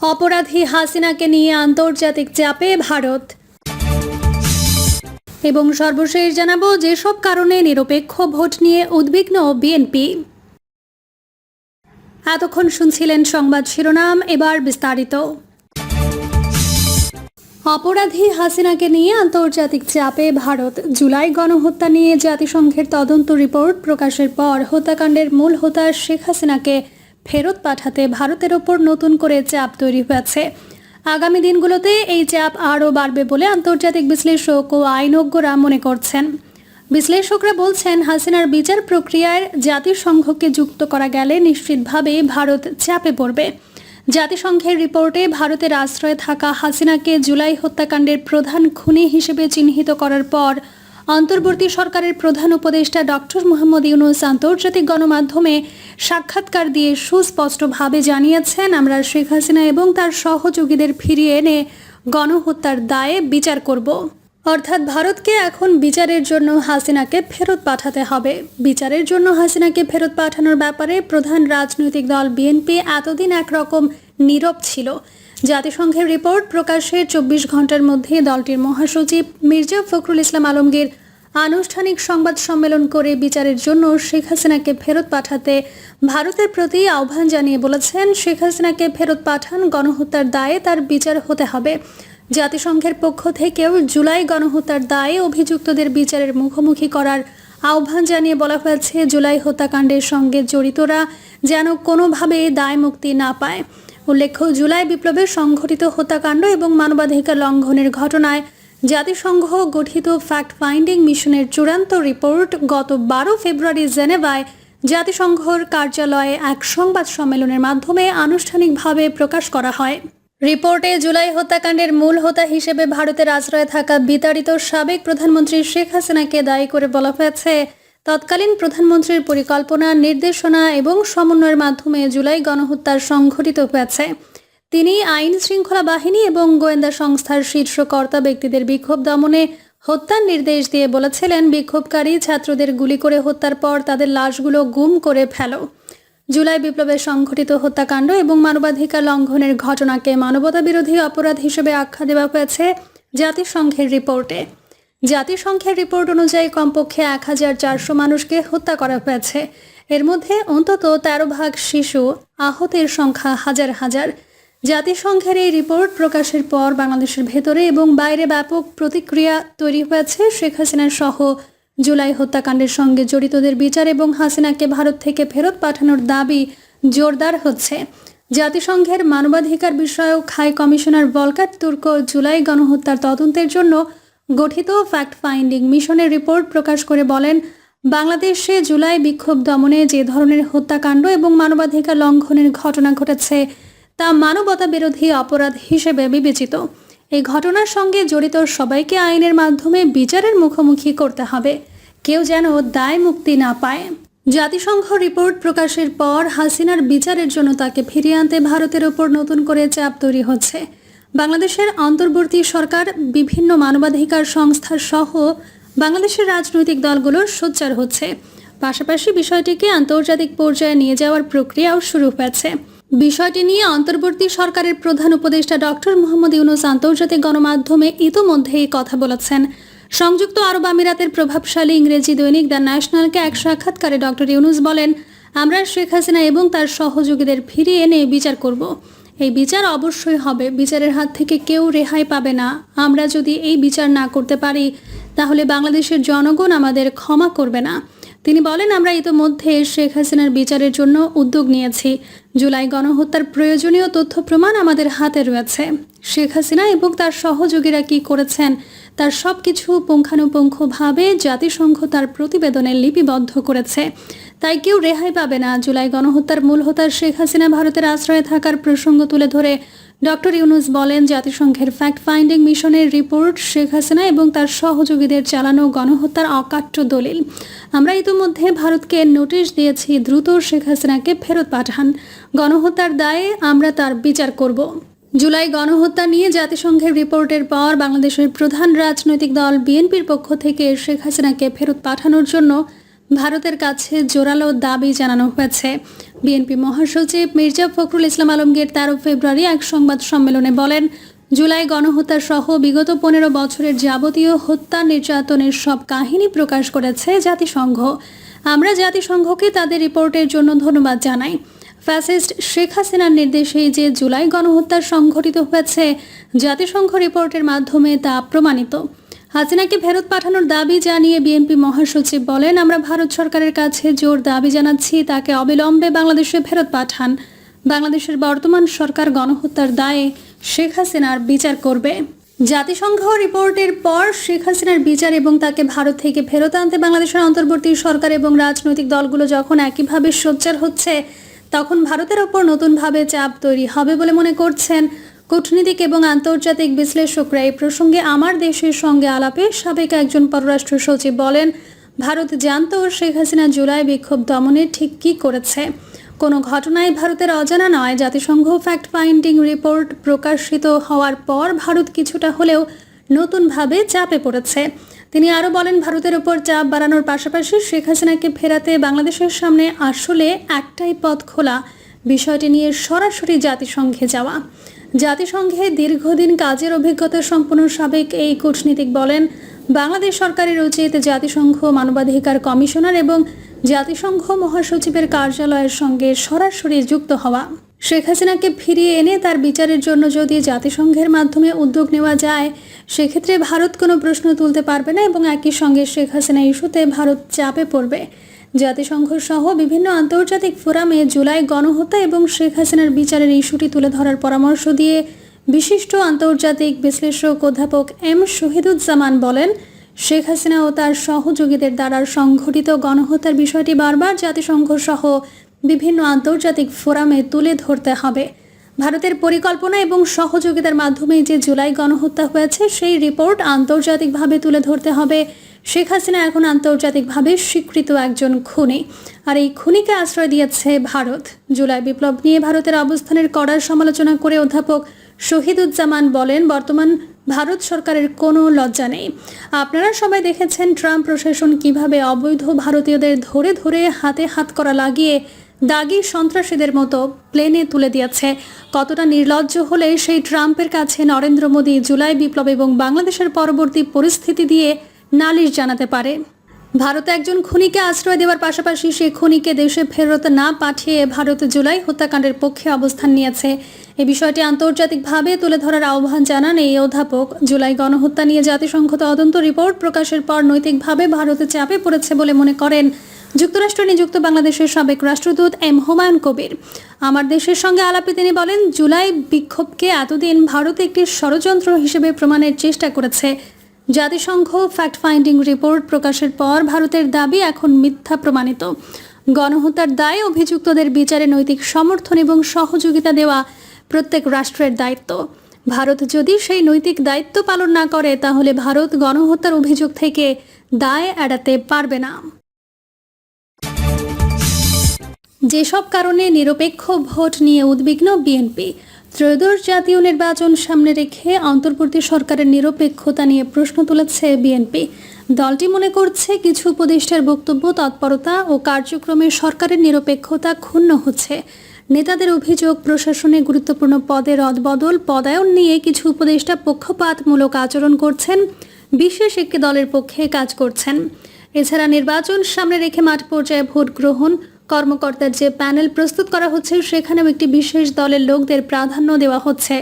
অপরাধী হাসিনাকে নিয়ে আন্তর্জাতিক চাপে ভারত। এবং সর্বশেষ জানাব, যেসব কারণে নিরপেক্ষ ভোট নিয়ে উদ্বিগ্ন বিএনপি। এতক্ষণ শুনছিলেন সংবাদ শিরোনাম, এবার বিস্তারিত। অপরাধী হাসিনাকে নিয়ে আন্তর্জাতিক চাপে ভারত। জুলাই গণহত্যা নিয়ে জাতিসংঘের তদন্ত রিপোর্ট প্রকাশের পর হত্যাকাণ্ডের মূল হোতা শেখ হাসিনাকে ফেরত পাঠাতে ভারতের ওপর নতুন করে চাপ তৈরি হয়েছে। আগামী দিনগুলোতে এই চাপ আরও বাড়বে বলে আন্তর্জাতিক বিশ্লেষক ও আইনজ্ঞরা মনে করছেন। বিশ্লেষকরা বলছেন, হাসিনার বিচার প্রক্রিয়ায় জাতিসংঘকে যুক্ত করা গেলে নিশ্চিতভাবে ভারত চাপে পড়বে। জাতিসংঘের রিপোর্টে ভারতের আশ্রয়ে থাকা হাসিনাকে জুলাই হত্যাকাণ্ডের প্রধান খুনি হিসেবে চিহ্নিত করার পর অন্তর্বর্তী সরকারের প্রধান উপদেষ্টা ডক্টর মোহাম্মদ ইউনুস আন্তর্জাতিক গণমাধ্যমে সাক্ষাৎকার দিয়ে সুস্পষ্টভাবে জানিয়েছেন, আমরা শেখ হাসিনা এবং তার সহযোগীদের ফিরিয়ে এনে গণহত্যার দায়ে বিচার করব। অর্থাৎ ভারতকে এখন বিচারের জন্য হাসিনাকে ফেরত পাঠাতে হবে। বিচারের জন্য হাসিনাকে ফেরত পাঠানোর ব্যাপারে প্রধান রাজনৈতিক দল বিএনপি এতদিন একরকম নীরব ছিল। জাতিসংঘের রিপোর্ট প্রকাশের চব্বিশ ঘণ্টার মধ্যে দলটির মহাসচিব মির্জা ফখরুল ইসলাম আলমগীর আনুষ্ঠানিক সংবাদ সম্মেলন করে বিচারের জন্য শেখ হাসিনাকে ফেরত পাঠাতে ভারতের প্রতি আহ্বান জানিয়ে বলেছেন, শেখ হাসিনাকে ফেরত পাঠান, গণহত্যার দায়ে তার বিচার হতে হবে। জাতিসংঘের পক্ষ থেকেও জুলাই গণহত্যার দায়ে অভিযুক্তদের বিচারের মুখোমুখি করার আহ্বান জানিয়ে বলা হয়েছে। জুলাই হত্যাকাণ্ডের সঙ্গে জড়িতরা যেন কোনোভাবে দায় মুক্তি না পায়। উল্লেখ্য, জুলাই বিপ্লবে সংঘটিত হত্যাকাণ্ড এবং মানবাধিকার লঙ্ঘনের ঘটনায় জাতিসংঘ গঠিত ফ্যাক্ট ফাইন্ডিং মিশনের চূড়ান্ত রিপোর্ট গত বারো ফেব্রুয়ারি জেনেভায় জাতিসংঘর কার্যালয়ে এক সংবাদ সম্মেলনের মাধ্যমে আনুষ্ঠানিকভাবে প্রকাশ করা হয়। রিপোর্টে জুলাই হত্যাকাণ্ডের মূল হোতা হিসেবে ভারতের আশ্রয়ে থাকা বিতাড়িত সাবেক প্রধানমন্ত্রী শেখ হাসিনাকে দায়ী করে বলা হয়েছে, তৎকালীন প্রধানমন্ত্রীর পরিকল্পনা, নির্দেশনা এবং সমন্বয়ের মাধ্যমে জুলাই গণহত্যার সংঘটিত হয়েছে। তিনি আইন শৃঙ্খলা বাহিনী এবং গোয়েন্দা সংস্থার শীর্ষ কর্তা ব্যক্তিদের বিক্ষোভ দমনে হত্যার নির্দেশ দিয়ে বলেছিলেন, বিক্ষোভকারী ছাত্রদের গুলি করে হত্যার পর তাদের লাশগুলো গুম করে ফেলো। জুলাই বিপ্লবে সংঘটিত হত্যাকাণ্ড এবং মানবাধিকার লঙ্ঘনের ঘটনাকে মানবতা বিরোধী অপরাধ হিসেবে আখ্যা দেওয়া হয়েছে জাতিসংঘের রিপোর্টে। জাতিসংঘের রিপোর্ট অনুযায়ী কমপক্ষে এক হাজার চারশো মানুষকে হত্যা করা হয়েছে। এর মধ্যে অন্তত তেরো ভাগ শিশু, আহতের সংখ্যা হাজার হাজার। জাতিসংঘের এই রিপোর্ট প্রকাশের পর বাংলাদেশের ভেতরে এবং বাইরে ব্যাপক প্রতিক্রিয়া তৈরি হয়েছে। শেখ হাসিনার সহ জুলাই হত্যাকাণ্ডের সঙ্গে জড়িতদের বিচার এবং হাসিনাকে ভারত থেকে ফেরত পাঠানোর দাবি জোরদার হচ্ছে। জাতিসংঘের মানবাধিকার বিষয়ক high commissioner Volker Turk July গণহত্যার তদন্তের জন্য গঠিত ফ্যাক্ট ফাইন্ডিং মিশনের রিপোর্ট প্রকাশ করে বলেন, বাংলাদেশে জুলাই বিক্ষোভ দমনে যে ধরনের হত্যাকাণ্ড এবং মানবাধিকার লঙ্ঘনের ঘটনা ঘটেছে তা মানবতা বিরোধী অপরাধ হিসেবে বিবেচিত। এই ঘটনার সঙ্গে জড়িত সবাইকে আইনের মাধ্যমে বিচারের মুখোমুখি করতে হবে। কেউ যেন দায় মুক্তি না পায়। জাতিসংঘ রিপোর্ট প্রকাশের পর হাসিনার বিচারের জন্য তাকে ফিরিয়ে আনতে ভারতের ওপর নতুন করে চাপ তৈরি হচ্ছে। বাংলাদেশের অন্তর্বর্তী সরকার, বিভিন্ন মানবাধিকার সংস্থার সহ বাংলাদেশের রাজনৈতিক দলগুলো সোচ্চার হচ্ছে। পাশাপাশি বিষয়টিকে আন্তর্জাতিক পর্যায়ে নিয়ে যাওয়ার প্রক্রিয়াও শুরু হয়েছে। বিষয়টি নিয়ে অন্তর্বর্তী সরকারের প্রধান উপদেষ্টা ডক্টর মোহাম্মদ ইউনুস আন্তর্জাতিক গণমাধ্যমে ইতোমধ্যেই কথা বলেছেন। সংযুক্ত আরব আমিরাতের প্রভাবশালী ইংরেজি দৈনিক দ্য ন্যাশনালকে এক সাক্ষাৎকারে ডক্টর ইউনুস বলেন, আমরা শেখ হাসিনা এবং তার সহযোগীদের ফিরিয়ে এনে বিচার করব। এই বিচার অবশ্যই হবে। বিচারের হাত থেকে কেউ রেহাই পাবে না। আমরা যদি এই বিচার না করতে পারি, তাহলে বাংলাদেশের জনগণ আমাদের ক্ষমা করবে না। তিনি বলেন, আমরা ইতোমধ্যে শেখ হাসিনার বিচারের জন্য উদ্যোগ নিয়েছি। জুলাই গণহত্যার প্রয়োজনীয় তথ্য প্রমাণ আমাদের হাতে রয়েছে। শেখ হাসিনা এবং তার সহযোগীরা কি করেছেন, তার সব কিছু পুঙ্খানুপুঙ্খভাবে জাতিসংঘ তার প্রতিবেদনে লিপিবদ্ধ করেছে। তাই কেউ রেহাই পাবে না। জুলাই গণহত্যার মূল হত্যার শেখ হাসিনা ভারতের আশ্রয়ে থাকার প্রসঙ্গ তুলে ধরে ডক্টর ইউনুস বলেন, জাতিসংঘের ফ্যাক্ট ফাইন্ডিং মিশনের রিপোর্ট শেখ হাসিনা এবং তার সহযোগীদের চালানো গণহত্যার অকাট্য দলিল। আমরা ইতিমধ্যে ভারতকে নোটিশ দিয়েছি, দ্রুত শেখ হাসিনাকে ফেরত পাঠান। গণহত্যার দায়ে আমরা তার বিচার করব। জুলাই গণহত্যা নিয়ে জাতিসংঘের রিপোর্টের পর বাংলাদেশের প্রধান রাজনৈতিক দল বিএনপির পক্ষ থেকে শেখ হাসিনাকে ফেরত পাঠানোর জন্য ভারতের কাছে জোরালো দাবি জানানো হয়েছে। বিএনপি মহাসচিব মির্জা ফখরুল ইসলাম আলমগীর তেরো ফেব্রুয়ারি এক সংবাদ সম্মেলনে বলেন, জুলাই গণহত্যা সহ বিগত পনেরো বছরের যাবতীয় হত্যা নির্যাতনের সব কাহিনী প্রকাশ করেছে জাতিসংঘ। আমরা জাতিসংঘকে তাদের রিপোর্টের জন্য ধন্যবাদ জানাই। ফ্যাসিস্ট শেখ হাসিনার নির্দেশে যে জুলাই গণহত্যা সংঘটিত হয়েছে, জাতিসংঘ রিপোর্টের মাধ্যমে তা প্রমাণিত। হাসিনাকে ফেরত পাঠানোর দাবি জানিয়ে বিএনপি মহাসচিব বলেন, আমরা ভারত সরকারের কাছে জোর দাবি জানাচ্ছি, তাকে অবিলম্বে বাংলাদেশে ফেরত পাঠান। বাংলাদেশের বর্তমান সরকার গণহত্যার দায়ে শেখ হাসিনার বিচার করবে। জাতিসংঘ রিপোর্টের পর শেখ হাসিনার বিচার এবং তাকে ভারত থেকে ফেরত আনতে বাংলাদেশের অন্তর্বর্তী সরকার এবং রাজনৈতিক দলগুলো যখন একইভাবে সোচ্চার হচ্ছে, তখন ভারতের ওপর নতুনভাবে চাপ তৈরি হবে বলে মনে করছেন কূটনীতিক এবং আন্তর্জাতিক বিশ্লেষকরা এই প্রসঙ্গে আমার দেশের সঙ্গে আলাপে সাবেক একজন পররাষ্ট্র সচিব বলেন, ভারত জানত শেখ হাসিনা জুলাই বিক্ষোভ দমনে ঠিক কী করেছে। কোনো ঘটনায় ভারতের অজানা নয়। জাতিসংঘ ফ্যাক্ট ফাইন্ডিং রিপোর্ট প্রকাশিত হওয়ার পর ভারত কিছুটা হলেও নতুনভাবে চাপে পড়েছে। তিনি আরও বলেন, ভারতের ওপর চাপ বাড়ানোর পাশাপাশি শেখ হাসিনাকে ফেরাতে বাংলাদেশের সামনে আসলে একটাই পথ খোলা। বিষয়টি নিয়ে সরাসরি জাতিসংঘে যাওয়া। জাতিসংঘে দীর্ঘদিন কাজের অভিজ্ঞতা সম্পন্ন সাবেক এই কূটনীতিক বলেন, বাংলাদেশ সরকারের উচিত জাতিসংঘ মানবাধিকার কমিশনার এবং জাতিসংঘ মহাসচিবের কার্যালয়ের সঙ্গে সরাসরি যুক্ত হওয়া। শেখ হাসিনাকে ফিরিয়ে এনে তার বিচারের জন্য যদি জাতিসংঘের মাধ্যমে উদ্যোগ নেওয়া যায়, সেক্ষেত্রে ভারত কোনো প্রশ্ন তুলতে পারবে না এবং একই সঙ্গে শেখ হাসিনা ইস্যুতে ভারত চাপে পড়বে। জাতিসংঘ সহ বিভিন্ন আন্তর্জাতিক ফোরামে জুলাই গণহত্যা এবং শেখ হাসিনার বিচারের ইস্যুটি তুলে ধরার পরামর্শ দিয়ে বিশিষ্ট আন্তর্জাতিক বিশ্লেষক অধ্যাপক এম শহীদুজ্জামান বলেন, শেখ হাসিনা ও তার সহযোগীদের দ্বারা সংঘটিত গণহত্যার বিষয়টি বারবার জাতিসংঘ সহ বিভিন্ন আন্তর্জাতিক ফোরামে তুলে ধরতে হবে। ভারতের পরিকল্পনা এবং সহযোগিতার মাধ্যমে যে জুলাই গণহত্যা হয়েছে, সেই রিপোর্ট আন্তর্জাতিকভাবে তুলে ধরতে হবে শেখ হাসিনা এখন আন্তর্জাতিকভাবে স্বীকৃত একজন খুনি। আর এই খুনিকে আশ্রয় দিয়েছে ভারত। জুলাই বিপ্লব নিয়ে ভারতের অবস্থানের কড়া সমালোচনা করে অধ্যাপক শহীদুজ্জামান বলেন, বর্তমান ভারত সরকারের কোনো লজ্জা নেই। আপনারা সবাই দেখেছেন ট্রাম্প প্রশাসন কীভাবে অবৈধ ভারতীয়দের ধরে ধরে হাতে হাত করা লাগিয়ে দাগি সন্ত্রাসীদের মতো প্লেনে তুলে দিয়েছে। কতটা নির্লজ্জ হলে সেই ট্রাম্পের কাছে নরেন্দ্র মোদী জুলাই বিপ্লব এবং বাংলাদেশের পরবর্তী পরিস্থিতি দিয়ে নালিশ জানাতে পারে। ভারত একজন খুনিকে আশ্রয় দেওয়ার পাশাপাশি সেই খুনিকে দেশে ফেরত না পাঠিয়ে ভারত জুলাই হত্যাকাণ্ডের পক্ষে অবস্থান নিয়েছে। এ বিষয়টি আন্তর্জাতিকভাবে তুলে ধরার আহ্বান জানান এই অধ্যাপক। জুলাই গণহত্যা নিয়ে জাতিসংঘ তদন্ত রিপোর্ট প্রকাশের পর নৈতিকভাবে ভারতে চাপে পড়েছে বলে মনে করেন। যুক্তরাষ্ট্র নিযুক্ত বাংলাদেশের সাবেক রাষ্ট্রদূত এম হুমায়ুন কবির। আমার দেশের সঙ্গে আলাপে তিনি বলেন, জুলাই বিক্ষোভকে এতদিন ভারত একটি ষড়যন্ত্র হিসেবে প্রমাণের চেষ্টা করেছে। জাতিসংঘ ফ্যাক্ট ফাইন্ডিং রিপোর্ট প্রকাশের পর ভারতের দাবি এখন মিথ্যা প্রমাণিত। গণহত্যার দায় অভিযুক্তদের বিচারে নৈতিক সমর্থন এবং সহযোগিতা দেওয়া প্রত্যেক রাষ্ট্রের দায়িত্ব। ভারত যদি সেই নৈতিক দায়িত্ব পালন না করে, তাহলে ভারত গণহত্যার অভিযোগ থেকে দায় এড়াতে পারবে না। যেসব কারণে নিরপেক্ষ ভোট নিয়ে উদ্বিগ্ন বিএনপি ত্রয়োদশ জাতীয় নির্বাচন সামনে রেখে অন্তর্বর্তী সরকারের নিরপেক্ষতা নিয়ে প্রশ্ন তুলেছে বিএনপি। দলটি মনে করছে কিছু উপদেষ্টার বক্তব্য, তৎপরতা ও কার্যক্রমে সরকারের নিরপেক্ষতা ক্ষুণ্ণ হচ্ছে। নেতাদের অভিযোগ, প্রশাসনে গুরুত্বপূর্ণ পদে রদবদল, পদায়ন নিয়ে কিছু উপদেষ্টা পক্ষপাতমূলক আচরণ করছেন, বিশেষ একটি দলের পক্ষে কাজ করছেন। এছাড়া নির্বাচন সামনে রেখে মাঠ পর্যায়ে ভোট গ্রহণ কর্মকর্তার যে প্যানেল প্রস্তুত করা হচ্ছে, সেখানেও একটি বিশেষ দলের লোকদের প্রাধান্য দেওয়া হচ্ছে।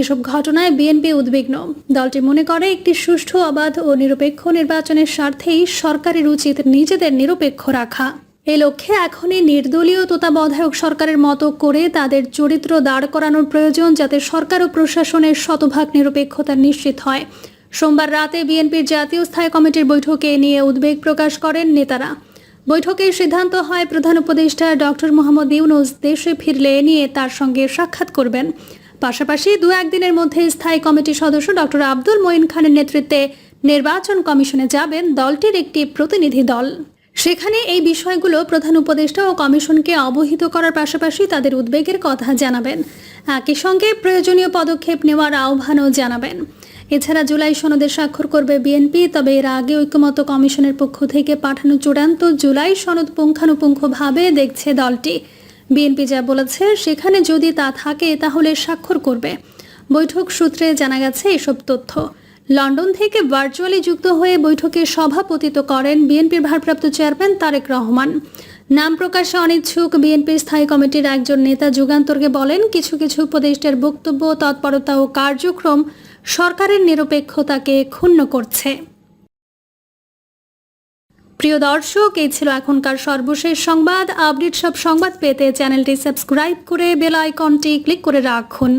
এসব ঘটনায় বিএনপি উদ্বিগ্ন। দলটি মনে করে, একটি সুষ্ঠু, অবাধ ও নিরপেক্ষ নির্বাচনের স্বার্থেই সরকারের উচিত নিজেদের নিরপেক্ষ রাখা। এ লক্ষ্যে এখনই নির্দলীয় তত্ত্বাবধায়ক সরকারের মতো করে তাদের চরিত্র দাঁড় করানোর প্রয়োজন, যাতে সরকার ও প্রশাসনের শতভাগ নিরপেক্ষতা নিশ্চিত হয়। সোমবার রাতে বিএনপির জাতীয় স্থায়ী কমিটির বৈঠকে নিয়ে উদ্বেগ প্রকাশ করেন নেতারা। বৈঠকে সিদ্ধান্ত হয় প্রধান উপদেষ্টা ডক্টর মোহাম্মদ ইউনুস দেশে ফিরলে নিয়ে তার সঙ্গে সাক্ষাৎ করবেন। পাশাপাশি দু একদিনের মধ্যে স্থায়ী কমিটির সদস্য ডক্টর আব্দুল মঈন খানের নেতৃত্বে নির্বাচন কমিশনে যাবেন দলটির একটি প্রতিনিধি দল। সেখানে এই বিষয়গুলো প্রধান উপদেষ্টা ও কমিশনকে অবহিত করার পাশাপাশি তাদের উদ্বেগের কথা জানাবেন। একই সঙ্গে প্রয়োজনীয় পদক্ষেপ নেওয়ার আহ্বানও জানাবেন। এছাড়া জুলাই সনদে স্বাক্ষর করবে বিএনপি, তবে এর আগে ঐক্যমত কমিশনের পক্ষ থেকে পাঠানো চূড়ান্ত জুলাই সনদ পুঙ্খানুপুঙ্খভাবে দেখছে দলটি। বিএনপি যা বলেছে, সেখানে যদি তা থাকে, তাহলে স্বাক্ষর করবে। বৈঠক সূত্রে জানা গেছে এসব তথ্য। লন্ডন থেকে ভার্চুয়ালি যুক্ত হয়ে বৈঠকে সভাপতিত্ব করেন বিএনপির ভারপ্রাপ্ত চেয়ারম্যান তারেক রহমান। নাম প্রকাশে অনিচ্ছুক, বিএনপির স্থায়ী কমিটির একজন নেতা যুগান্তরকে বলেন, কিছু কিছু উপদেষ্টার বক্তব্য, তৎপরতা ও কার্যক্রম সরকারের নিরপেক্ষতাকে ক্ষুণ্ণ করছে। প্রিয় দর্শক, এই ছিল এখনকার সর্বশেষ সংবাদ। আপডেট সব সংবাদ পেতে চ্যানেলটি সাবস্ক্রাইব করে বেল আইকনটি ক্লিক করে রাখুন।